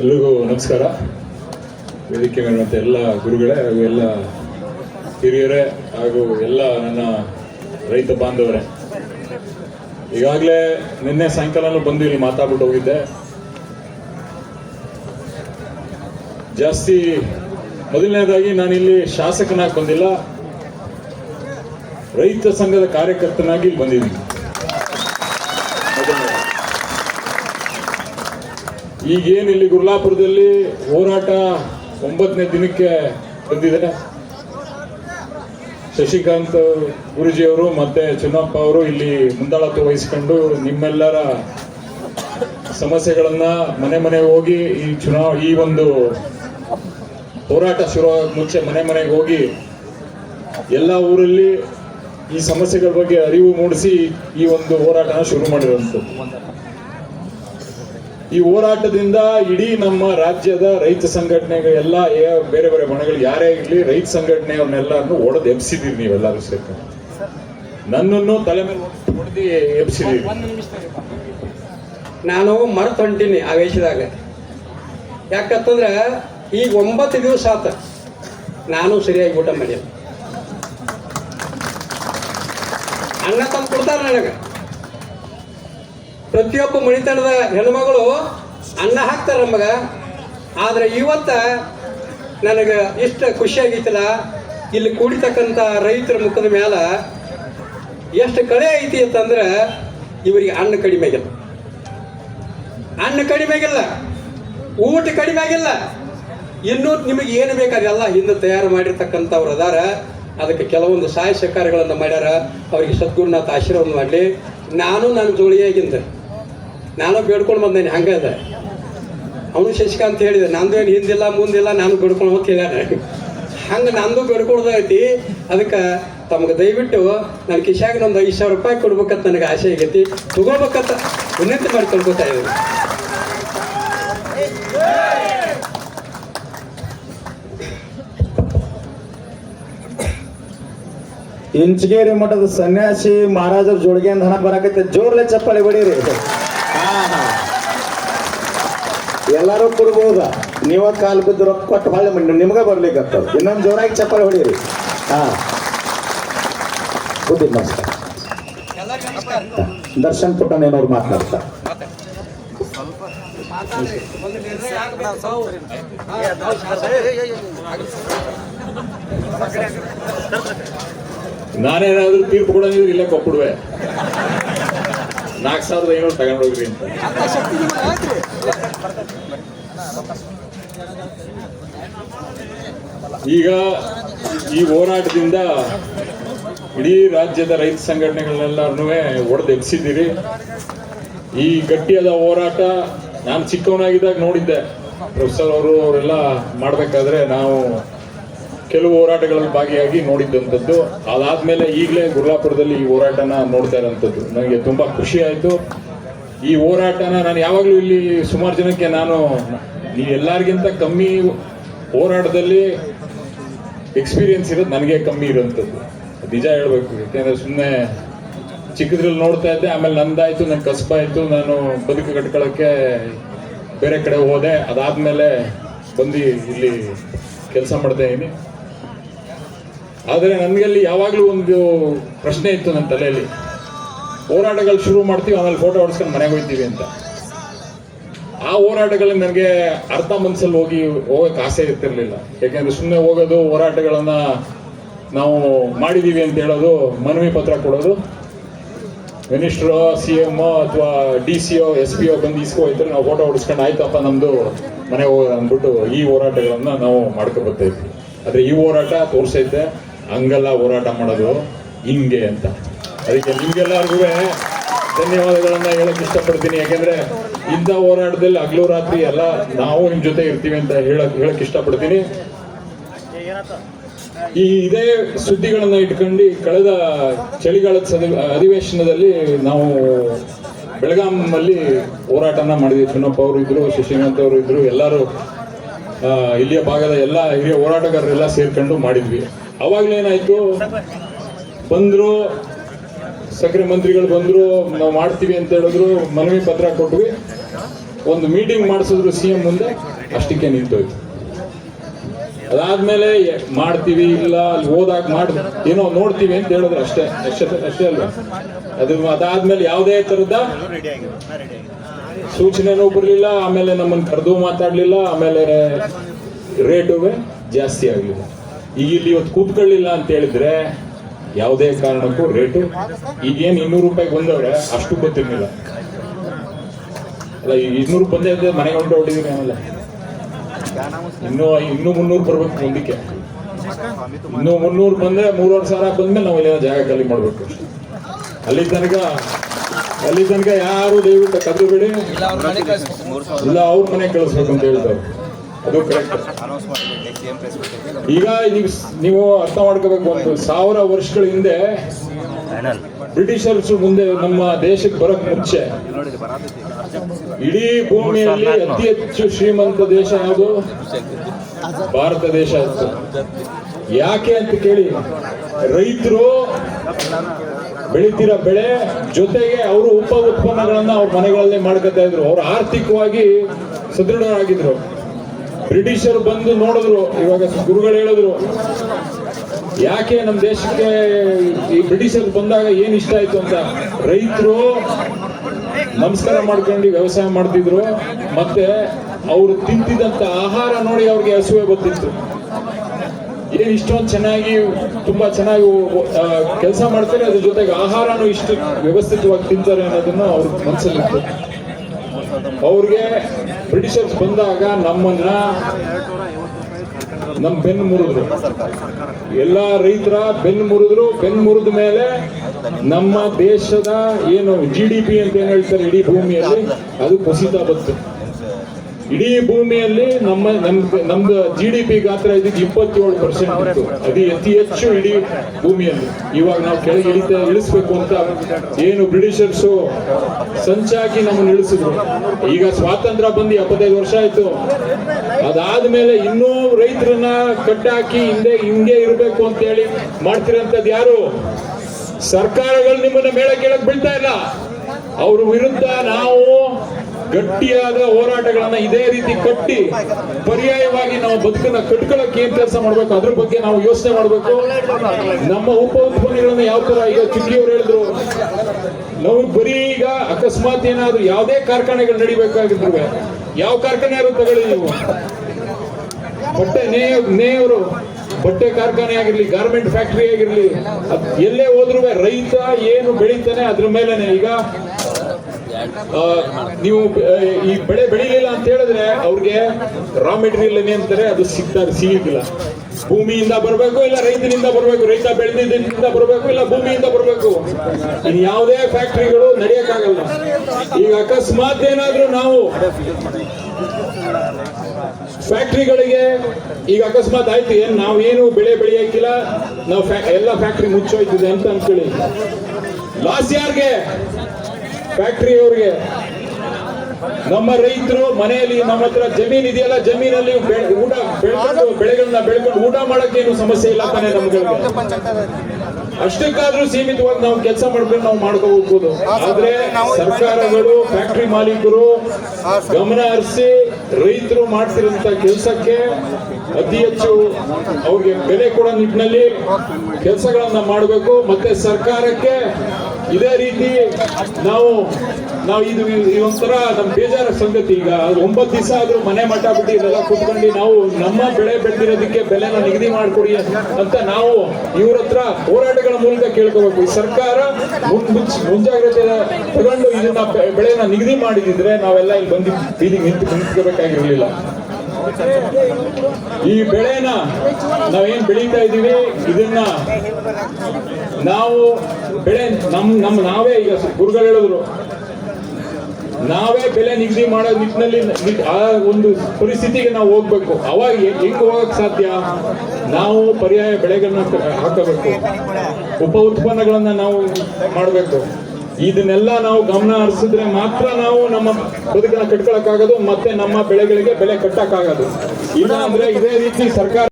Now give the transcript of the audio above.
ಎಲ್ರಿಗೂ ನಮಸ್ಕಾರ. ವೇದಿಕೆ ಮೇಲಿರುವಂಥ ಎಲ್ಲ ಗುರುಗಳೇ ಹಾಗೂ ಎಲ್ಲ ಹಿರಿಯರೇ ಹಾಗೂ ಎಲ್ಲ ನನ್ನ ರೈತ ಬಾಂಧವರೇ. ಈಗಾಗಲೇ ನಿನ್ನೆ ಸಾಯಂಕಾಲನೂ ಬಂದು ಇಲ್ಲಿ ಮಾತಾಡ್ಬಿಟ್ಟು ಹೋಗಿದ್ದೆ. ಜಾಸ್ತಿ ಮೊದಲನೇದಾಗಿ ನಾನಿಲ್ಲಿ ಶಾಸಕನಾಗಿ ಬಂದಿಲ್ಲ. ರೈತ ಸಂಘದ ಕಾರ್ಯಕರ್ತನಾಗಿ ಇಲ್ಲಿ ಬಂದಿದ್ದೀನಿ ಮೊದಲನೇದಾಗಿ. ಈಗೇನು ಇಲ್ಲಿ ಗುರ್ಲಾಪುರದಲ್ಲಿ ಹೋರಾಟ ಒಂಬತ್ತನೇ ದಿನಕ್ಕೆ ಬಂದಿದೆ ಶಶಿಕಾಂತ್ ಗುರುಜಿಯವರು ಮತ್ತೆ ಚುನ್ನಪ್ಪ ಅವರು ಇಲ್ಲಿ ಮುಂದಾಳತ್ವ ವಹಿಸಿಕೊಂಡು ನಿಮ್ಮೆಲ್ಲರ ಸಮಸ್ಯೆಗಳನ್ನ ಮನೆ ಮನೆ ಹೋಗಿ ಈ ಚುನಾವ ಈ ಒಂದು ಹೋರಾಟ ಶುರು ಮುಂಚೆ ಮನೆ ಮನೆಗೆ ಹೋಗಿ ಎಲ್ಲ ಊರಲ್ಲಿ ಈ ಸಮಸ್ಯೆಗಳ ಬಗ್ಗೆ ಅರಿವು ಮೂಡಿಸಿ ಈ ಒಂದು ಹೋರಾಟನ ಶುರು ಮಾಡಿರುವಂಥದ್ದು. ಈ ಹೋರಾಟದಿಂದ ಇಡೀ ನಮ್ಮ ರಾಜ್ಯದ ರೈತ ಸಂಘಟನೆಗಳು ಎಲ್ಲ ಏ- ಬೇರೆ ಬೇರೆ ಬಣಗಳು ಯಾರೇ ಇರಲಿ, ರೈತ ಸಂಘಟನೆಯವ್ರನ್ನೆಲ್ಲರನ್ನು ಒಡೆದು ಎಬ್ಸಿದೀರಿ ನೀವೆಲ್ಲರೂ ಸೇರ್ಕೊಂಡು ನನ್ನನ್ನು ತಲೆ ಮೇಲೆ ಹೊಡೆದು ನಾನು ಮರೆತು ಹೊಂಟೀನಿ ಆ ವೇಷದಾಗ ಯಾಕಂತಂದ್ರೆ ಈಗ ಒಂಬತ್ತು ದಿವಸ ಆತ. ನಾನು ಸರಿಯಾಗಿ ಊಟ ಮಾಡಿಲ್ಲ. ಅಣ್ಣ ತಂದು ಕೊಡ್ತಾರೆ ನನಗೆ. ಪ್ರತಿಯೊಬ್ಬ ಮಣಿತನದ ಹೆಣ್ಮಗಳು ಅನ್ನ ಹಾಕ್ತಾರೆ ನಮಗ ಆದ್ರೆ ಇವತ್ತ ನನಗೆ ಇಷ್ಟ ಖುಷಿಯಾಗಿತ್ತಲ್ಲ, ಇಲ್ಲಿ ಕೂಡಿತಕ್ಕಂಥ ರೈತರ ಮುಖದ ಮ್ಯಾಲ ಎಷ್ಟು ಕಳೆ ಐತಿ ಅಂತಂದ್ರೆ ಇವರಿಗೆ ಅನ್ನ ಕಡಿಮೆ ಆಗಿಲ್ಲ. ಅನ್ನ ಕಡಿಮೆ ಆಗಿಲ್ಲ, ಊಟ ಕಡಿಮೆ ಆಗಿಲ್ಲ. ಇನ್ನೂ ನಿಮಗೆ ಏನು ಬೇಕಾದೆಲ್ಲ ಹಿಂದೆ ತಯಾರು ಮಾಡಿರ್ತಕ್ಕಂಥವ್ರು ಅದಾರ. ಅದಕ್ಕೆ ಕೆಲವೊಂದು ಸಹಾಯ ಸಹಕಾರಗಳನ್ನು ಮಾಡ್ಯಾರ. ಅವರಿಗೆ ಸದ್ಗುರುನಾಥ ಆಶೀರ್ವಾದ ಮಾಡಲಿ. ನಾನು ನನ್ನ ಜೋಳಿಯಾಗಿಂದ ನಾನು ಬೇಡ್ಕೊಂಡು ಬಂದೇನೆ ಹಂಗದೆ ಅವನು ಶಶಿಕಾಂತ್ ಹೇಳಿದೆ, ನಂದು ಏನು ಹಿಂದಿಲ್ಲ, ಮುಂದಿಲ್ಲ, ನಾನು ಬೇಡ್ಕೊಂಡು ಅಂತ ಹೇಳ್ಯಾರ ಹಂಗೆ ನಂದು ಬೇಡ್ಕೊಳ್ದೈತಿ. ಅದಕ್ಕೆ ತಮಗೆ ದಯವಿಟ್ಟು ನನ್ನ ಕಿಶಾಗ ಒಂದು ಐದು ಸಾವಿರ ರೂಪಾಯಿ ಕೊಡ್ಬೇಕಂತ ನನಗೆ ಆಸೆ ಆಗೈತಿ. ತಗೋಬೇಕಂತ ವಿನಂತಿ ಮಾಡಿ ಕೊಡ್ಬೋತಾ ಇದ್ದೀನಿ ಇಂಚಗೇರಿ ಮಠದ ಸನ್ಯಾಸಿ ಮಹಾರಾಜರ ಜೋಳಿಗೆಯಿಂದ ಹಣ ಬರಾಕತ್ತೆ ಜೋರ್ಲೆ ಚಪ್ಪಾಳಿ ಹೊಡೀರಿ. ಎಲ್ಲರೂ ಕೊಡ್ಬೋದ. ನೀವ ಕಾಲ್ ಬಿದ್ದು ರೊಕ್ಕ ಕೊಟ್ಟು ಹೊಳ್ಳಿ ಮಾಡಿ ನಿಮ್ಗೆ ಬರ್ಲಿಕ್ಕ ಇನ್ನೊಂದು ಜೋರಾಗಿ ಚಪ್ಪಲಿ ಹೊಡೀರಿ ಹಾ. ಬುದ್ಧಿ ನಮಸ್ಕಾರ. ದರ್ಶನ್ ಪುಟ್ಟಣ್ಣನವ್ರು ಮಾತನಾಡ್ತಾರೆ ನಾನೇನಾದ್ರೂ ತೀರ್ಪು ಕೊಡೋದಿದ್ರೆ ಇಲ್ಲೇ ಕೊಟ್ಬಿಡುವೆ. ನಾಲ್ಕು ಸಾವಿರದ ಐನೂರು ತಗೊಂಡೋಗ್ರಿ ಅಂತ. ಈಗ ಈ ಹೋರಾಟದಿಂದ ಇಡೀ ರಾಜ್ಯದ ರೈತ ಸಂಘಟನೆಗಳನ್ನೆಲ್ಲರೂ ಒಡೆದು ಎಬ್ಸಿದ್ದೀರಿ. ಈ ಗಟ್ಟಿಯಾದ ಹೋರಾಟ ನಾನು ಚಿಕ್ಕವನಾಗಿದ್ದಾಗ ನೋಡಿದ್ದೆ. ಪ್ರೊಫೆಸರ್ ಅವರು ಅವರೆಲ್ಲ ಮಾಡಬೇಕಾದ್ರೆ ನಾವು ಕೆಲವು ಹೋರಾಟಗಳಲ್ಲಿ ಭಾಗಿಯಾಗಿ ನೋಡಿದ್ದಂಥದ್ದು ಅದಾದ್ಮೇಲೆ ಈಗಲೇ ಗುರ್ಲಾಪುರದಲ್ಲಿ ಈ ಹೋರಾಟನ ನೋಡ್ತಾ ಇರೋಂಥದ್ದು. ನನಗೆ ತುಂಬಾ ಖುಷಿ ಆಯಿತು. ಈ ಹೋರಾಟನ ನಾನು ಯಾವಾಗಲೂ ಇಲ್ಲಿ ಸುಮಾರು ಜನಕ್ಕೆ ನಾನು ನೀವು ಎಲ್ಲರಿಗಿಂತ ಕಮ್ಮಿ ಹೋರಾಟದಲ್ಲಿ ಎಕ್ಸ್ಪೀರಿಯನ್ಸ್ ಇರೋದು ನನಗೆ ಕಮ್ಮಿ ಇರೋಂಥದ್ದು. ನಿಜ ಹೇಳಬೇಕು. ಯಾಕೆಂದರೆ ಸುಮ್ಮನೆ ಚಿಕ್ಕದ್ರಲ್ಲಿ ನೋಡ್ತಾ ಇದ್ದೆ, ಆಮೇಲೆ ನಂದಾಯ್ತು ನನ್ನ ಕಸಬಾಯ್ತು ನಾನು ಬದುಕು ಕಟ್ಕೊಳ್ಳೋಕ್ಕೆ ಬೇರೆ ಕಡೆ ಹೋದೆ. ಅದಾದ್ಮೇಲೆ ಬಂದು ಇಲ್ಲಿ ಕೆಲಸ ಮಾಡ್ತಾ ಇದ್ದೀನಿ. ಆದರೆ ನನಗಲ್ಲಿ ಯಾವಾಗಲೂ ಒಂದು ಪ್ರಶ್ನೆ ಇತ್ತು ನನ್ನ ತಲೆಯಲ್ಲಿ. ಹೋರಾಟಗಳು ಶುರು ಮಾಡ್ತೀವಿ, ಆಮೇಲೆ ಫೋಟೋ ಹೊಡ್ಸ್ಕೊಂಡು ಮನೆಗೆ ಹೋಗ್ತೀವಿ ಅಂತ. ಆ ಹೋರಾಟಗಳಲ್ಲಿ ನನಗೆ ಅರ್ಧ ಮನಸ್ಸಲ್ಲಿ ಹೋಗಿ ಹೋಗೋಕೆ ಆಸೆ ಇರ್ತಿರ್ಲಿಲ್ಲ. ಯಾಕೆಂದ್ರೆ ಸುಮ್ಮನೆ ಹೋಗೋದು, ಹೋರಾಟಗಳನ್ನ ನಾವು ಮಾಡಿದ್ದೀವಿ ಅಂತ ಹೇಳೋದು, ಮನವಿ ಪತ್ರ ಕೊಡೋದು. ಮಿನಿಸ್ಟ್ರೋ ಸಿ ಎಂ ಅಥವಾ ಡಿ ಸಿ ಓ ಎಸ್ ಪಿ ಓ ಬಂದು ಇಸ್ಕೋ ಹೋಯ್ತಾರೆ ನಾವು ಫೋಟೋ ಹೊಡಿಸ್ಕೊಂಡು ಆಯ್ತಪ್ಪ ನಮ್ದು ಮನೆಗೆ ಹೋಗೋದು ಅಂದ್ಬಿಟ್ಟು ಈ ಹೋರಾಟಗಳನ್ನು ನಾವು ಮಾಡ್ಕೋಬರ್ತಾ ಇದ್ವಿ. ಆದ್ರೆ ಈ ಹೋರಾಟ ತೋರಿಸೈತೆ. ಹಂಗೆಲ್ಲ ಹೋರಾಟ ಮಾಡೋದು ಹಿಂಗೆ ಅಂತ. ಅದಕ್ಕೆ ನಿಮ್ಗೆಲ್ಲರಿಗೂ ಧನ್ಯವಾದಗಳನ್ನ ಹೇಳಕ್ ಇಷ್ಟಪಡ್ತೀನಿ. ಯಾಕೆಂದ್ರೆ ಇಂಥ ಹೋರಾಟದಲ್ಲಿ ಹಗಲು ರಾತ್ರಿ ಎಲ್ಲ ನಾವು ನಿಮ್ ಜೊತೆ ಇರ್ತೀವಿ ಅಂತ ಹೇಳಕ್ ಹೇಳಕ್ ಇಷ್ಟಪಡ್ತೀನಿ. ಈ ಇದೇ ಸುದ್ದಿಗಳನ್ನ ಇಟ್ಕೊಂಡು ಕಳೆದ ಚಳಿಗಾಲದ ಸದಿ- ಅಧಿವೇಶನದಲ್ಲಿ ನಾವು ಬೆಳಗಾಂನಲ್ಲಿ ಹೋರಾಟನ ಮಾಡಿದ್ವಿ. ಚುನಪ್ಪ ಅವರು ಇದ್ರು ಶಶಿಕಾಂತ್ ಅವರು ಇದ್ರು, ಎಲ್ಲರೂ ಇಲ್ಲಿಯ ಭಾಗದ ಎಲ್ಲ ಹಿರಿಯ ಹೋರಾಟಗಾರರೆಲ್ಲ ಸೇರ್ಕೊಂಡು ಮಾಡಿದ್ವಿ. ಅವಾಗ್ಲೇನಾಯ್ತು ಬಂದ್ರು ಸಕ್ರೆ ಮಂತ್ರಿಗಳು ಬಂದ್ರು, ನಾವು ಮಾಡ್ತೀವಿ ಅಂತ ಹೇಳಿದ್ರು, ಮನವಿ ಪತ್ರ ಕೊಟ್ವಿ. ಒಂದು ಮೀಟಿಂಗ್ ಮಾಡಿಸಿದ್ರು ಸಿ ಎಂ ಮುಂದೆ, ಅಷ್ಟಕ್ಕೆ ನಿಂತೋಯ್ತು. ಅದಾದ್ಮೇಲೆ ಮಾಡ್ತೀವಿ, ಇಲ್ಲ, ಅಲ್ಲಿ ಹೋದಾಗ ಮಾಡ್, ಏನೋ ನೋಡ್ತೀವಿ ಅಂತ ಹೇಳಿದ್ರು ಅಷ್ಟೇ ಅಷ್ಟೇ ಅಷ್ಟೇ ಅಲ್ವಾ? ಅದು ಅದಾದ್ಮೇಲೆ ಯಾವುದೇ ತರದ ಸೂಚನೆನೂ ಬರಲಿಲ್ಲ, ಆಮೇಲೆ ನಮ್ಮನ್ನು ಕರೆದು ಮಾತಾಡಲಿಲ್ಲ, ಆಮೇಲೆ ರೇಟು ಜಾಸ್ತಿ ಆಗಲಿಲ್ಲ. ಈಗ ಇಲ್ಲಿ ಇವತ್ತು ಕೂತ್ಕೊಳ್ಳಿಲ್ಲ ಅಂತ ಹೇಳಿದ್ರೆ ಯಾವುದೇ ಕಾರಣಕ್ಕೂ ರೇಟು ಈಗೇನು ಇನ್ನೂರು ರೂಪಾಯಿ ಬಂದವ್ರೆ ಅಷ್ಟು ಗೊತ್ತಿರಲಿಲ್ಲ. ಅಲ್ಲ ಈಗ ಇನ್ನೂರು ಬಂದೇ ಇದ್ದೆ ಮನೆಗೆ ಹೊಂಟು ಹೊಡಿದೀನಿ ಆಮೇಲೆ. ಇನ್ನೂ ಇನ್ನೂ ಮುನ್ನೂರು ಬರ್ಬೇಕು ಮುಂದಕ್ಕೆ ಇನ್ನೂ ಮುನ್ನೂರು ಬಂದ್ರೆ ಮೂರುವರೆ ಸಾವಿರ ಬಂದ್ಮೇಲೆ ನಾವು ಇಲ್ಲಿನ ಜಾಗ ಖಾಲಿ ಮಾಡ್ಬೇಕು. ಅಲ್ಲಿ ತನಕ ಅಲ್ಲಿ ತನಕ ಯಾರು ದಯವಿಟ್ಟು ಕದ್ದುಬೇಡಿ ಇಲ್ಲ, ಅವ್ರ ಮನೆ ಕಳಿಸ್ಬೇಕು ಅಂತ ಹೇಳ್ತಾರೆ ಅದು ಈಗ ನೀವು ನೀವು ಅರ್ಥ ಮಾಡ್ಕೋಬೇಕು ಒಂದು ಸಾವಿರ ವರ್ಷಗಳ ಹಿಂದೆ ಬ್ರಿಟಿಷರ್ಸ್ ಮುಂದೆ ನಮ್ಮ ದೇಶಕ್ಕೆ ಬರಕ್ ಮುಂಚೆ ಇಡೀ ಭೂಮಿಯಲ್ಲಿ ಅತಿ ಹೆಚ್ಚು ಶ್ರೀಮಂತ ದೇಶ ಯಾವುದು? ಭಾರತ ದೇಶ ಇತ್ತು. ಯಾಕೆ ಅಂತ ಕೇಳಿ, ರೈತರು ಬೆಳಿತಿರ ಬೆಳೆ ಜೊತೆಗೆ ಅವರು ಉಪ ಉತ್ಪನ್ನಗಳನ್ನ ಅವ್ರ ಮನೆಗಳಲ್ಲೇ ಮಾಡ್ಕೊತಾ ಇದ್ರು. ಅವ್ರು ಆರ್ಥಿಕವಾಗಿ ಸದೃಢರಾಗಿದ್ರು. ಬ್ರಿಟಿಷರು ಬಂದು ನೋಡಿದ್ರು, ಇವಾಗ ಗುರುಗಳು ಹೇಳಿದ್ರು, ಯಾಕೆ ನಮ್ಮ ದೇಶಕ್ಕೆ ಈ ಬ್ರಿಟಿಷರು ಬಂದಾಗ ಏನು ಇಷ್ಟ ಆಯ್ತು ಅಂತ. ರೈತರು ನಮಸ್ಕಾರ ಮಾಡ್ಕೊಂಡು ವ್ಯವಸಾಯ ಮಾಡ್ತಿದ್ರು, ಮತ್ತೆ ಅವರು ತಿಂತಿದ್ದಂತ ಆಹಾರ ನೋಡಿ ಅವ್ರಿಗೆ ಹಸುವೆ ಗೊತ್ತಿತ್ತು ಏನು ಇಷ್ಟೊಂದು ಚೆನ್ನಾಗಿ, ತುಂಬಾ ಚೆನ್ನಾಗಿ ಕೆಲಸ ಮಾಡ್ತಾರೆ, ಅದ್ರ ಜೊತೆಗೆ ಆಹಾರನೂ ಇಷ್ಟು ವ್ಯವಸ್ಥಿತವಾಗಿ ತಿಂತಾರೆ ಅನ್ನೋದನ್ನು ಅವ್ರ ಮನಸ್ಸಲ್ಲಿತ್ತು ಅವ್ರಿಗೆ ಬ್ರಿಟಿಷರ್ಸ್ ಬಂದಾಗ ನಮ್ಮನ್ನ ನಮ್ಮ ಬೆನ್ನು ಮುರಿದ್ರು. ಎಲ್ಲ ರೈತರ ಬೆನ್ನು ಮುರಿದ್ರು. ಬೆನ್ನು ಮುರಿದ ಮೇಲೆ ನಮ್ಮ ದೇಶದ ಏನು ಜಿ ಡಿ ಪಿ ಅಂತ ಏನ್ ಹೇಳ್ತಾರೆ ಇಡೀ ಭೂಮಿಯಲ್ಲಿ, ಅದು ಕುಸಿತ ಬಂತು. ಇಡೀ ಭೂಮಿಯಲ್ಲಿ ನಮ್ಮ ನಮ್ದು ಜಿ ಡಿ ಪಿ ಗಾತ್ರ ಇದಕ್ಕೆ ಇಪ್ಪತ್ತೇಳು ಪರ್ಸೆಂಟ್ ಇತ್ತು. ಅದು ಅತಿ ಹೆಚ್ಚು ಇಡೀ ಭೂಮಿಯಲ್ಲಿ. ಇವಾಗ ನಾವು ಕೆಳಗೆ ಇಳಿತ, ಇಳಿಸ್ಬೇಕು ಅಂತ ಏನು ಬ್ರಿಟಿಷರ್ಸು ಸಂಚಾಕಿ ನಮ್ಮನ್ನು ಇಳಿಸಿದ್ರು. ಈಗ ಸ್ವಾತಂತ್ರ್ಯ ಬಂದು ಎಪ್ಪತ್ತೈದು ವರ್ಷ ಆಯ್ತು. ಅದಾದ್ಮೇಲೆ ಇನ್ನೂ ರೈತರನ್ನ ಕಟ್ಟಾಕಿ ಹಿಂದೆ, ಹಿಂಗೆ ಇರಬೇಕು ಅಂತ ಹೇಳಿ ಮಾಡ್ತಿರೋಂಥದ್ದು ಯಾರು? ಸರ್ಕಾರಗಳು ನಿಮ್ಮನ್ನ ಮೇಳ ಕೇಳಕ್ ಬೀಳ್ತಾ ಇಲ್ಲ. ಅವ್ರ ವಿರುದ್ಧ ನಾವು ಗಟ್ಟಿಯಾದ ಹೋರಾಟಗಳನ್ನ ಇದೇ ರೀತಿ ಕಟ್ಟಿ ಪರ್ಯಾಯವಾಗಿ ನಾವು ಬದುಕನ್ನ ಕಟ್ಕೊಳ್ಳಕ್ಕೆ ಏನ್ ಕೆಲಸ ಮಾಡ್ಬೇಕು? ಅದ್ರ ಬಗ್ಗೆ ನಾವು ಯೋಚನೆ ಮಾಡ್ಬೇಕು. ನಮ್ಮ ಉಪ ಉತ್ಪನ್ನಗಳನ್ನ ಯಾವ ತರ ಈಗ ಚಿಕ್ಕಿಯವರು ಹೇಳಿದ್ರು, ನಾವು ಬರೀ ಈಗ ಅಕಸ್ಮಾತ್ ಏನಾದ್ರು ಯಾವುದೇ ಕಾರ್ಖಾನೆಗಳು ನಡಿಬೇಕಾಗಿದ್ರು ಯಾವ ಕಾರ್ಖಾನೆ ಯಾರು ತಗೊಳ್ಳಿ ನೀವು. ಬಟ್ಟೆ ನೇಯವರು, ಬಟ್ಟೆ ಕಾರ್ಖಾನೆ ಆಗಿರ್ಲಿ, ಗಾರ್ಮೆಂಟ್ ಫ್ಯಾಕ್ಟರಿ ಆಗಿರ್ಲಿ ಎಲ್ಲೇ ಹೋದ್ರು ರೈತ ಏನು ಬೆಳೀತಾನೆ ಅದ್ರ ಮೇಲೆನೆ. ಈಗ ನೀವು ಈ ಬೆಳೆ ಬೆಳಿಲಿಲ್ಲ ಅಂತ ಹೇಳಿದ್ರೆ ಅವ್ರಿಗೆ ರಾ ಮೆಟೀರಿಯಲ್ ಏನೇ ಅಂತಾರೆ, ಅದು ಸಿಗ್ತಾರೆ ಸಿಗಿಲ್ಲ ಭೂಮಿಯಿಂದ ಬರಬೇಕು ಇಲ್ಲ ರೈತನಿಂದ ಬರಬೇಕು? ರೈತ ಬೆಳೆದಿದ್ದರಿಂದ ಬರಬೇಕು ಇಲ್ಲ ಭೂಮಿಯಿಂದ ಬರಬೇಕು? ಇನ್ ಯಾವುದೇ ಫ್ಯಾಕ್ಟ್ರಿಗಳು ನಡೆಯಕ್ಕಾಗಲ್ಲ. ಈಗ ಅಕಸ್ಮಾತ್ ಏನಾದ್ರೂ ನಾವು ಫ್ಯಾಕ್ಟ್ರಿಗಳಿಗೆ ಈಗ ಅಕಸ್ಮಾತ್ ಆಯ್ತು, ಏನ್ ನಾವು ಏನು ಬೆಳೆ ಬೆಳೆಯಕ್ಕಿಲ್ಲ ನಾವು ಎಲ್ಲ ಫ್ಯಾಕ್ಟ್ರಿ ಮುಚ್ಚೋಯ್ತಿದೆ ಅಂತ ಅನ್ಕೊಳ್ಳಿ ಲಾಸ್ ಯಾರ್ಗೆ ಫ್ಯಾಕ್ಟ್ರಿ ಅವ್ರಿಗೆ. ನಮ್ಮ ರೈತರು ಮನೆಯಲ್ಲಿ ನಮ್ಮ ಹತ್ರ ಜಮೀನ್ ಇದೆಯಲ್ಲ ಜಮೀನಲ್ಲಿ ಊಟ ಬೆಳ್ಕೊಂಡು ಬೆಳೆಗಳನ್ನ ಬೆಳ್ಕೊಂಡು ಊಟ ಮಾಡಕ್ಕೆ ಏನು ಸಮಸ್ಯೆ ಇಲ್ಲ ತಾನೆ ನಮ್ಗೆ. ಅಷ್ಟಕ್ಕಾದ್ರೂ ಸೀಮಿತವಾಗಿ ನಾವು ಕೆಲಸ ಮಾಡ್ಕೊಂಡು ನಾವು ಮಾಡ್ಕೋಬಹುದು ಆದ್ರೆ ಸರ್ಕಾರಗಳು ಫ್ಯಾಕ್ಟ್ರಿ ಮಾಲೀಕರು ಗಮನ ಹರಿಸಿ ರೈತರು ಮಾಡ್ತಿರೋಂಥ ಕೆಲಸಕ್ಕೆ ಅತಿ ಹೆಚ್ಚು ಅವ್ರಿಗೆ ಬೆಲೆ ಕೊಡೋ ನಿಟ್ಟಿನಲ್ಲಿ ಕೆಲಸಗಳನ್ನ ಮಾಡಬೇಕು. ಮತ್ತೆ ಸರ್ಕಾರಕ್ಕೆ ಇದೇ ರೀತಿ ನಾವು ನಾವು ಇದು ಒಂಥರ ನಮ್ ಬೇಜಾರ ಸಂಗತಿ. ಈಗ ಒಂಬತ್ತು ದಿವಸ ಆದ್ರೂ ಮನೆ ಮಠ ಬಿಟ್ಟು ಇದೆಲ್ಲ ಕುತ್ಕೊಂಡು ನಾವು ನಮ್ಮ ಬೆಳೆ ಬೆಳೆದಿರೋದಕ್ಕೆ ಬೆಲೆನ ನಿಗದಿ ಮಾಡಿಕೊಡಿ ಅಂತ ನಾವು ಇವ್ರ ಹತ್ರ ಹೋರಾಟಗಳ ಮೂಲಕ ಕೇಳ್ಕೋಬೇಕು. ಈ ಸರ್ಕಾರ ಮುಂಜಾಗ್ರತೆ ತಗೊಂಡು ಇದನ್ನ ಬೆಳೆನ ನಿಗದಿ ಮಾಡಿದಿದ್ರೆ ನಾವೆಲ್ಲ ಇಲ್ಲಿ ಬಂದು ಬೀದಿಗೆ ನಿಂತು ನಿಂತ್ಕೋಬೇಕಾಗಿರ್ಲಿಲ್ಲ. ಈ ಬೆಳೆನ ನಾವೇನ್ ಬೆಳೀತಾ ಇದೀವಿ ಇದನ್ನ ನಾವು ಬೆಳೆ ನಮ್ ನಮ್ ನಾವೇ ಈಗ ಗುರುಗಳು ಹೇಳಿದ್ರು. ನಾವೇ ಬೆಲೆ ನಿಗದಿ ಮಾಡೋ ನಿಟ್ಟಿನಲ್ಲಿ ಆ ಒಂದು ಪರಿಸ್ಥಿತಿಗೆ ನಾವು ಹೋಗ್ಬೇಕು. ಅವಾಗ ಹೆಂಗ್ ಹೋಗಕ್ ಸಾಧ್ಯ? ನಾವು ಪರ್ಯಾಯ ಬೆಳೆಗಳನ್ನ ಹಾಕಬೇಕು. ಉಪ ಉತ್ಪನ್ನಗಳನ್ನ ನಾವು ಮಾಡಬೇಕು. ಇದನ್ನೆಲ್ಲ ನಾವು ಗಮನ ಹರಿಸಿದ್ರೆ ಮಾತ್ರ ನಾವು ನಮ್ಮ ಬದುಕನ್ನ ಕಟ್ಕೊಳಕ್ಕಾಗೋದು, ಮತ್ತೆ ನಮ್ಮ ಬೆಳೆಗಳಿಗೆ ಬೆಲೆ ಕಟ್ಟಕ್ಕಾಗೋದು. ಇಲ್ಲ ಅಂದ್ರೆ ಇದೇ ರೀತಿ ಸರ್ಕಾರ